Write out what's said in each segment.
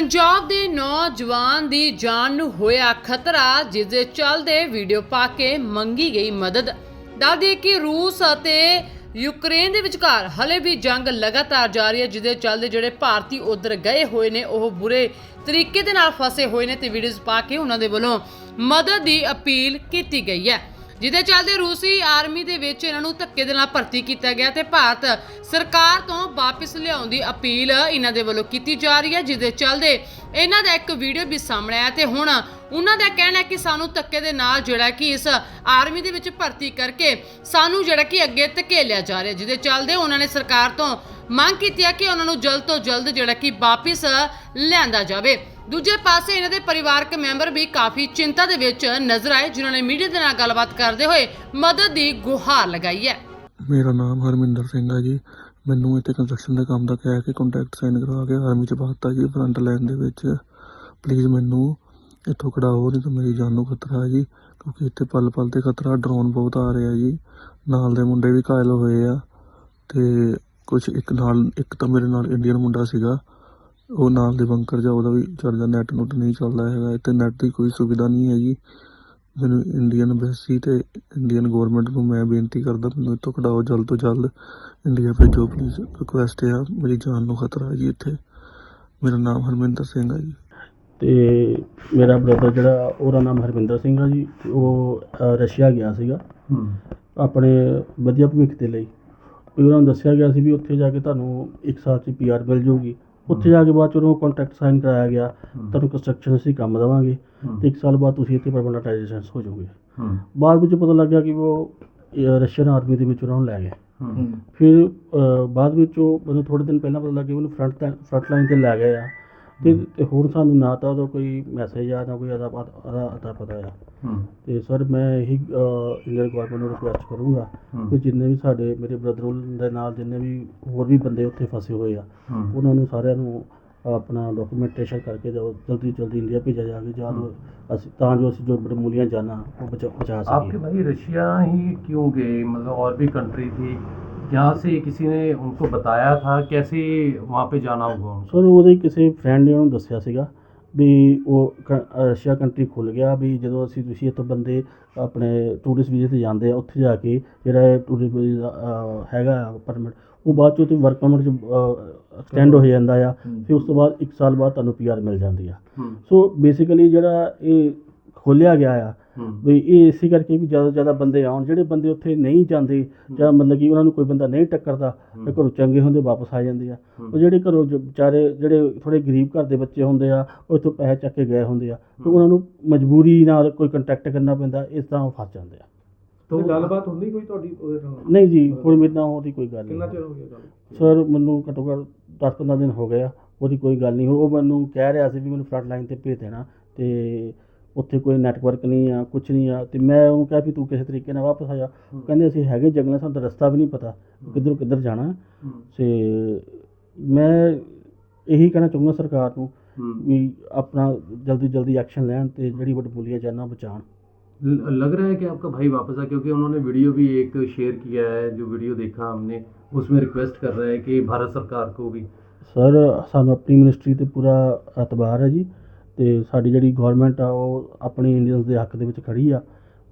ਪੰਜਾਬ ਦੇ ਨੌਜਵਾਨ ਦੀ ਜਾਨ ਨੂੰ ਹੋਇਆ ਖਤਰਾ, ਜਿਸ ਦੇ ਚੱਲਦੇ ਵੀਡੀਓ ਪਾ ਕੇ ਮੰਗੀ ਗਈ ਮਦਦ। ਦੱਸਦੀ ਕਿ ਰੂਸ ਅਤੇ ਯੂਕਰੇਨ ਦੇ ਵਿਚਕਾਰ ਹਲੇ ਵੀ ਜੰਗ ਲਗਾਤਾਰ ਜਾਰੀ ਹੈ, ਜਿਸ ਦੇ ਚੱਲਦੇ ਜਿਹੜੇ ਭਾਰਤੀ ਉਧਰ ਗਏ ਹੋਏ ਨੇ, ਉਹ ਬੁਰੇ ਤਰੀਕੇ ਦੇ ਨਾਲ ਫਸੇ ਹੋਏ ਨੇ ਤੇ ਵੀਡੀਓਜ਼ ਪਾ ਕੇ ਉਹਨਾਂ ਦੇ ਵੱਲੋਂ ਮਦਦ ਦੀ ਅਪੀਲ ਕੀਤੀ ਗਈ ਹੈ। ਜਿਹਦੇ ਚੱਲਦੇ ਰੂਸੀ ਆਰਮੀ ਦੇ ਵਿੱਚ ਇਹਨਾਂ ਨੂੰ ਧੱਕੇ ਦੇ ਨਾਲ ਭਰਤੀ ਕੀਤਾ ਗਿਆ ਤੇ ਭਾਰਤ ਸਰਕਾਰ ਤੋਂ ਵਾਪਸ ਲਿਆਉਣ ਦੀ ਅਪੀਲ ਇਹਨਾਂ ਦੇ ਵੱਲੋਂ ਕੀਤੀ ਜਾ ਰਹੀ ਹੈ, ਜਿਹਦੇ ਚੱਲਦੇ ਇਹਨਾਂ ਦਾ ਇੱਕ ਵੀਡੀਓ ਵੀ ਸਾਹਮਣੇ ਆਇਆ ਤੇ ਹੁਣ ਉਹਨਾਂ ਦਾ ਕਹਿਣਾ ਹੈ ਕਿ ਸਾਨੂੰ ਧੱਕੇ ਦੇ ਨਾਲ ਜਿਹੜਾ ਕਿ ਇਸ ਆਰਮੀ ਦੇ ਵਿੱਚ ਭਰਤੀ ਕਰਕੇ ਸਾਨੂੰ ਜਿਹੜਾ ਕਿ ਅੱਗੇ ਧਕੇਲਿਆ ਜਾ ਰਿਹਾ ਜਿਹਦੇ ਚੱਲਦੇ ਉਹਨਾਂ ਨੇ ਸਰਕਾਰ ਤੋਂ ਮੰਗ ਕੀਤੀ ਹੈ ਕਿ ਉਹਨਾਂ ਨੂੰ ਜਲਦ ਤੋਂ ਜਲਦ ਜਿਹੜਾ ਕਿ ਵਾਪਸ ਲਿਆਂਦਾ ਜਾਵੇ। ਦੂਜੇ ਪਾਸੇ ਇਹਨਾਂ ਦੇ ਪਰਿਵਾਰਕ ਮੈਂਬਰ ਵੀ ਕਾਫੀ ਚਿੰਤਾ ਦੇ ਵਿੱਚ ਨਜ਼ਰ ਆਏ, ਜਿਨ੍ਹਾਂ ਨੇ ਮੀਡੀਆ ਦੇ ਨਾਲ ਗੱਲਬਾਤ ਕਰਦੇ ਹੋਏ ਮਦਦ ਦੀ ਗੁਹਾਰ ਲਗਾਈ ਹੈ। ਮੇਰਾ ਨਾਮ ਹਰਮਿੰਦਰ ਸਿੰਘ ਹੈ ਜੀ। ਮੈਨੂੰ ਇੱਥੇ ਕੰਸਟਰਕਸ਼ਨ ਦੇ ਕੰਮ ਦਾ ਕਹਿ ਕੇ ਕੰਟੈਕਟ ਸਾਈਨ ਕਰਵਾ ਕੇ ਆਰਮੀ ਚ ਪਾਤਾ ਜੀ ਫਰੰਟ ਲਾਈਨ ਦੇ ਵਿੱਚ। ਪਲੀਜ਼ ਮੈਨੂੰ ਇੱਥੋਂ ਕਢਾਓ, ਨਹੀਂ ਤਾਂ ਮੇਰੀ ਜਾਨ ਨੂੰ ਖਤਰਾ ਹੈ ਜੀ, ਕਿਉਂਕਿ ਇੱਥੇ ਪਲ ਪਲ ਤੇ ਖਤਰਾ ਡਰੋਨ ਬਹੁਤ ਆ ਰਿਹਾ ਜੀ। ਨਾਲ ਦੇ ਮੁੰਡੇ ਵੀ ਘਾਇਲ ਹੋਏ ਆ ਤੇ ਕੁਝ ਇੱਕ ਨਾਲ, ਇੱਕ ਤਾਂ ਮੇਰੇ ਨਾਲ ਇੰਡੀਅਨ ਮੁੰਡਾ ਸੀਗਾ। ਉਹ ਨਾਲ ਦੇ ਬੰਕਰ ਜਾ ਉਹਦਾ ਵੀ ਚੱਲਦਾ ਨੈਟ ਨੁੱਟ ਨਹੀਂ ਚੱਲਦਾ ਹੈਗਾ। ਇੱਥੇ ਨੈਟ ਦੀ ਕੋਈ ਸੁਵਿਧਾ ਨਹੀਂ ਹੈ ਜੀ ਮੈਨੂੰ ਇੰਡੀਅਨ ਐਮਬੈਸੀ ਤੇ ਇੰਡੀਅਨ ਗਵਰਨਮੈਂਟ ਨੂੰ ਮੈਂ ਬੇਨਤੀ ਕਰਦਾ ਮੈਨੂੰ ਇੱਥੋਂ ਕਢਾਓ ਜਲਦ ਤੋਂ ਜਲਦ ਇੰਡੀਆ ਭੇਜੋ ਪਲੀਜ਼ ਰਿਕੁਐਸਟ ਹੈ ਮੇਰੀ ਜਾਨ ਨੂੰ ਖਤਰਾ ਹੈ ਜੀ ਇੱਥੇ। ਮੇਰਾ ਨਾਮ ਹਰਮਿੰਦਰ ਸਿੰਘ ਹੈ ਜੀ। ਤੇ ਮੇਰਾ ਬ੍ਰਦਰ ਜਿਹੜਾ ਉਹਦਾ ਨਾਮ ਹਰਵਿੰਦਰ ਸਿੰਘ ਆ ਜੀ। ਤੇ ਉਹ ਅ, ਰਸ਼ੀਆ ਗਿਆ ਸੀਗਾ। ਆਪਣੇ ਵਧੀਆ ਭਵਿੱਖ ਦੇ ਲਈ। ਵੀ ਉਹਨਾਂ ਨੂੰ ਦੱਸਿਆ ਗਿਆ ਸੀ ਵੀ ਉੱਥੇ ਜਾ ਕੇ ਤੁਹਾਨੂੰ ਇੱਕ ਸਾਲ ਚ ਪੀਆਰ ਮਿਲ ਜਾਊਗੀ। ਉੱਥੇ ਜਾ ਕੇ ਬਾਅਦ ਚ ਉਹਨੂੰ ਕੰਟਰੈਕਟ ਸਾਈਨ ਕਰਾਇਆ ਗਿਆ। ਤੁਹਾਨੂੰ ਕੰਸਟਰਕਸ਼ਨ ਅਸੀਂ ਕੰਮ ਦੇਵਾਂਗੇ ਤੇ ਇੱਕ ਸਾਲ ਬਾਅਦ ਤੁਸੀਂ ਇੱਥੇ ਪਰਮਨੈਂਟਾਈਜੇਸ਼ਨ ਹੋ ਜਾਓਗੇ। ਬਾਅਦ ਵਿੱਚ ਪਤਾ ਲੱਗਿਆ ਕਿ ਉਹ ਰਸ਼ੀਅਨ ਆਰਮੀ ਦੇ ਵਿੱਚ ਉਹਨਾਂ ਨੂੰ ਲੈ ਗਏ। ਫਿਰ ਬਾਅਦ ਵਿੱਚ ਉਹ ਮੈਨੂੰ ਥੋੜੇ ਦਿਨ ਪਹਿਲਾਂ ਪਤਾ ਲੱਗਿਆ ਉਹਨੂੰ ਫਰੰਟ ਫਰੰਟ ਲਾਈਨ ਤੇ ਲੈ ਗਏ ਆ। ਤੇ ਤੇ ਹੁਣ ਸਾਨੂੰ ਨਾ ਤਾਂ ਉਹਦਾ ਕੋਈ ਮੈਸੇਜ ਆ ਨਾ ਕੋਈ ਅਦਾ ਅਦਾ ਅਤਾ ਪਤਾ ਆ ਤੇ ਸਰ ਮੈਂ ਇਹੀ ਇੰਡੀਅਨ ਗਵਰਨਮੈਂਟ ਨੂੰ ਰਿਕੁਐਸਟ ਕਰੂੰਗਾ ਕਿ ਜਿੰਨੇ ਵੀ ਸਾਡੇ ਮੇਰੇ ਬ੍ਰਦਰ ਦੇ ਨਾਲ ਜਿੰਨੇ ਵੀ ਹੋਰ ਵੀ ਬੰਦੇ ਉੱਥੇ ਫਸੇ ਹੋਏ ਆ ਉਹਨਾਂ ਨੂੰ ਸਾਰਿਆਂ ਨੂੰ ਆਪਣਾ ਡਾਕੂਮੈਂਟੇਸ਼ਨ ਕਰਕੇ ਜੋ ਜਲਦੀ ਜਲਦੀ ਇੰਡੀਆ ਭੇਜਿਆ ਜਾਵੇ ਜਾਂ ਜੋ ਅਸੀਂ ਤਾਂ ਜੋ ਅਸੀਂ ਜੋ ਬਰਮੂਲੀਆਂ ਜਾਨਾਂ ਉਹ ਬਚਾ ਬਚਾ आपके ਸਕੀਏ भाई रशिया ही क्यों गए मतलब और भी कंट्री थी यहाँ से किसी ने उनको बताया था कैसे वहाँ पे जाना होगा उनको ਸਰ ਉਹਦੇ ਕਿਸੇ ਫਰੈਂਡ ਨੇ ਉਹਨੂੰ ਦੱਸਿਆ ਸੀਗਾ ਵੀ ਉਹ ਕ- ਰਸ਼ੀਆ ਕੰਟਰੀ ਖੁੱਲ ਗਿਆ ਵੀ ਜਦੋਂ ਅਸੀਂ ਤੁਸੀਂ ਇੱਥੋਂ ਬੰਦੇ ਆਪਣੇ ਟੂਰਿਸਟ ਵੀਜ਼ੇ ਤੇ ਜਾਂਦੇ ਆ ਉੱਥੇ ਜਾ ਕੇ ਜਿਹੜਾ ਟੂਰਿਸਟ ਵੀਜ਼ਾ ਹੈਗਾ ਪਰਮਿਟ ਉਹ ਬਾਅਦ ਚ ਤੇ ਵਰਕ ਪਰਮਿਟ ਚ ਐਕਸਟੈਂਡ ਹੋ ਜਾਂਦਾ ਆ ਫਿਰ ਉਸ ਤੋਂ ਬਾਅਦ 1 ਸਾਲ ਬਾਅਦ ਤੁਹਾਨੂੰ ਪੀਆਰ ਮਿਲ ਜਾਂਦੀ ਆ ਸੋ ਬੇਸਿਕਲੀ ਜਿਹੜਾ ਇਹ ਖੋਲਿਆ ਗਿਆ ਆ ਵੀ ਇਹ ਇਸੇ ਕਰਕੇ ਵੀ ਜ਼ਿਆਦਾ ਤੋਂ ਜ਼ਿਆਦਾ ਬੰਦੇ ਆਉਣ ਜਿਹੜੇ ਬੰਦੇ ਉੱਥੇ ਨਹੀਂ ਜਾਂਦੇ ਜਾਂ ਮਤਲਬ ਕਿ ਉਹਨਾਂ ਨੂੰ ਕੋਈ ਬੰਦਾ ਨਹੀਂ ਟੱਕਰਦਾ ਤੇ ਘਰੋਂ ਚੰਗੇ ਹੁੰਦੇ ਵਾਪਸ ਆ ਜਾਂਦੇ ਆ। ਉਹ ਜਿਹੜੇ ਘਰੋਂ ਵਿਚਾਰੇ ਜਿਹੜੇ ਥੋੜੇ ਗਰੀਬ ਘਰ ਦੇ ਬੱਚੇ ਹੁੰਦੇ ਆ ਉਹ ਇੱਥੋਂ ਪੈਸੇ ਚੱਕ ਕੇ ਗਏ ਹੁੰਦੇ ਆ ਤੇ ਉਹਨਾਂ ਨੂੰ ਮਜਬੂਰੀ ਨਾਲ ਕੋਈ ਕੰਟੈਕਟ ਕਰਨਾ ਪੈਂਦਾ ਇਸ ਤਰ੍ਹਾਂ ਉਹ ਫਸ ਜਾਂਦੇ ਆ। तो ਗੱਲਬਾਤ ਹੁੰਦੀ ਕੋਈ ਤੁਹਾਡੀ ਉਹਦੇ ਨਾਲ? ਨਹੀਂ ਜੀ ਹੁਣ ਮੇਰੇ ਨਾਲ ਉਹਦੀ ਕੋਈ ਗੱਲ ਕਿੰਨਾ ਨਹੀਂ। ਚਿਰ ਹੋ ਗਿਆ ਗੱਲ? ਸਰ ਮੈਨੂੰ ਘੱਟੋ ਘੱਟ 10-15 ਦਿਨ ਹੋ ਗਏ ਆ ਉਹਦੀ ਕੋਈ ਗੱਲ ਨਹੀਂ। ਉਹ ਮੈਨੂੰ ਕਹਿ ਰਿਹਾ ਸੀ ਵੀ ਮੈਨੂੰ ਫਰੰਟ ਲਾਈਨ ਤੇ ਭੇਜ ਦੇਣਾ ਤੇ ਉੱਥੇ ਕੋਈ ਨੈਟਵਰਕ ਨਹੀਂ ਆ ਕੁਝ ਨਹੀਂ ਆ ਤੇ ਮੈਂ ਉਹਨੂੰ ਕਿਹਾ ਵੀ ਤੂੰ ਕਿਸੇ ਤਰੀਕੇ ਨਾਲ ਵਾਪਸ ਆ ਜਾ ਉਹ ਕਹਿੰਦੇ ਅਸੀਂ ਹੈਗੇ ਜੰਗਲਾਂ ਸਾਨੂੰ ਤਾਂ ਰਸਤਾ ਵੀ ਨਹੀਂ ਪਤਾ ਕਿੱਧਰੋਂ ਕਿੱਧਰ ਜਾਣਾ ਤੇ ਮੈਂ ਇਹੀ ਕਹਿਣਾ ਚਾਹੁੰਦਾ ਸਰਕਾਰ ਨੂੰ ਵੀ ਆਪਣਾ ਜਲਦੀ ਜਲਦੀ ਐਕਸ਼ਨ ਲੈਣ ਤੇ ਜਿਹੜੀ ਵਡਮੁੱਲੀਆਂ ਜਾਨਾਂ ਬਚਾਉਣ ल- लग रहा है कि आपका भाई वापस आ क्योंकि उन्होंने वीडियो भी एक शेयर किया है जो वीडियो देखा हमने उसमें रिक्वेस्ट कर रहा है कि भारत सरकार को भी ਸਰ ਸਾਨੂੰ ਆਪਣੀ ਮਿਨਿਸਟਰੀ ਤੇ ਪੂਰਾ ਇਤਬਾਰ ਹੈ ਜੀ ਤੇ ਸਾਡੀ ਜਿਹੜੀ ਗਵਰਨਮੈਂਟ ਆ ਉਹ ਆਪਣੀ ਇੰਡੀਅਨਸ ਦੇ ਹੱਕ ਦੇ ਵਿੱਚ ਖੜੀ ਆ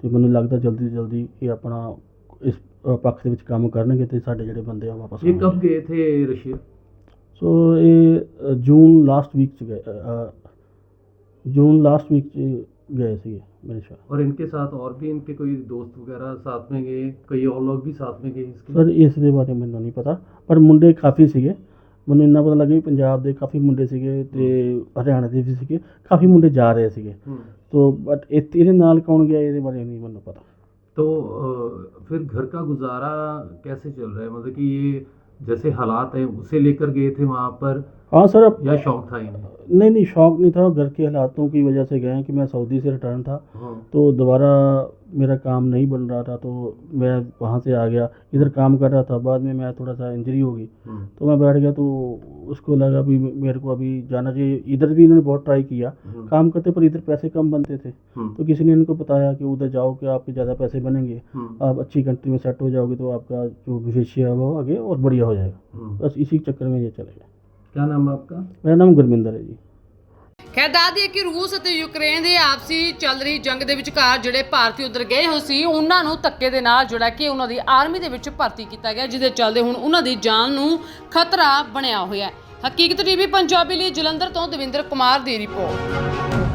ਤੇ ਮੈਨੂੰ ਲੱਗਦਾ ਜਲਦੀ ਤੋਂ ਜਲਦੀ ਇਹ ਆਪਣਾ ਇਸ ਅ, ਪੱਖ ਦੇ ਵਿੱਚ ਕੰਮ ਕਰਨਗੇ ਤੇ ਸਾਡੇ ਜਿਹੜੇ ਬੰਦੇ ਆ ਉਹ ਵਾਪਸ ये ਆਉਣਗੇ। कब गए थे रशिया ਸੋ ਇਹ ਅ, ਜੂਨ ਲਾਸਟ ਵੀਕ ਚ ਗਏ ਅ, ਅ, ਜੂਨ ਲਾਸਟ ਵੀਕ ਚ ਗਏ ਸੀਗੇ ਮੇਰੇ ਖਿਆਲ और इनके साथ और भी इनके कोई दोस्त वगैरह साथ में गए कई और लोग भी साथ में गए इसके ਸਰ ਇਸ ਦੇ ਬਾਰੇ ਮੈਨੂੰ ਨਹੀਂ ਪਤਾ ਪਰ ਮੁੰਡੇ ਕਾਫੀ ਸੀਗੇ ਮੈਨੂੰ ਇੰਨਾ ਪਤਾ ਲੱਗਿਆ ਵੀ ਪੰਜਾਬ ਦੇ ਕਾਫੀ ਮੁੰਡੇ ਸੀਗੇ ਤੇ ਹਰਿਆਣਾ ਦੇ ਵੀ ਸੀਗੇ ਕਾਫੀ ਮੁੰਡੇ ਜਾ ਰਹੇ ਸੀਗੇ हम्म। ਤੋ ਬਟ ਇਹਦੇ ਨਾਲ ਕੌਣ ਗਿਆ ਇਹਦੇ ਬਾਰੇ ਨਹੀਂ ਮੈਨੂੰ ਪਤਾ तो अ, फिर घर का गुजारा कैसे चल रहा है मतलब कि ये जैसे हालात हैं उसे लेकर गए थे वहाँ पर हाँ सर अब या शौक था इन्हें नहीं। नहीं शौक नहीं था। घर के हालातों की वजह से गए हैं कि मैं सऊदी से रिटर्न था। हाँ। तो दोबारा मेरा काम नहीं बन रहा था तो मैं वहाँ से आ गया। इधर काम कर रहा था बाद में मैं थोड़ा सा इंजरी हो गई। हम्म, तो मैं बैठ गया तो उसको लगा भी मेरे को अभी जाना चाहिए। इधर भी इन्होंने बहुत ट्राई किया। हम्म, काम करते पर इधर पैसे कम बनते थे। तो किसी ने इनको बताया कि उधर जाओ कि आपके ज़्यादा पैसे बनेंगे। आप अच्छी कंट्री में सेट हो जाओगे तो आपका जो भविष्य है वो आगे और बढ़िया हो जाएगा। बस इसी चक्कर में ये चले गए। क्या नाम है आपका मेरा नाम गुरमिंदर है जी ਖੈਰ ਦੱਸ ਦਈਏ ਕਿ ਰੂਸ ਅਤੇ ਯੂਕਰੇਨ ਦੇ ਆਪਸੀ ਚੱਲ ਰਹੀ ਜੰਗ ਦੇ ਵਿਚਕਾਰ ਜਿਹੜੇ ਭਾਰਤੀ ਉਧਰ ਗਏ ਹੋ ਸੀ ਉਹਨਾਂ ਨੂੰ ਧੱਕੇ ਦੇ ਨਾਲ ਜਿਹੜਾ ਕਿ ਉਹਨਾਂ ਦੀ ਆਰਮੀ ਦੇ ਵਿੱਚ ਭਰਤੀ ਕੀਤਾ ਗਿਆ ਜਿਹਦੇ ਚੱਲਦੇ ਹੁਣ ਉਹਨਾਂ ਦੀ ਜਾਨ ਨੂੰ ਖਤਰਾ ਬਣਿਆ ਹੋਇਆ ਹੈ ਹਕੀਕਤ ਟੀਵੀ ਪੰਜਾਬੀ ਲਈ ਜਲੰਧਰ ਤੋਂ ਦਵਿੰਦਰ ਕੁਮਾਰ ਦੀ ਰਿਪੋਰਟ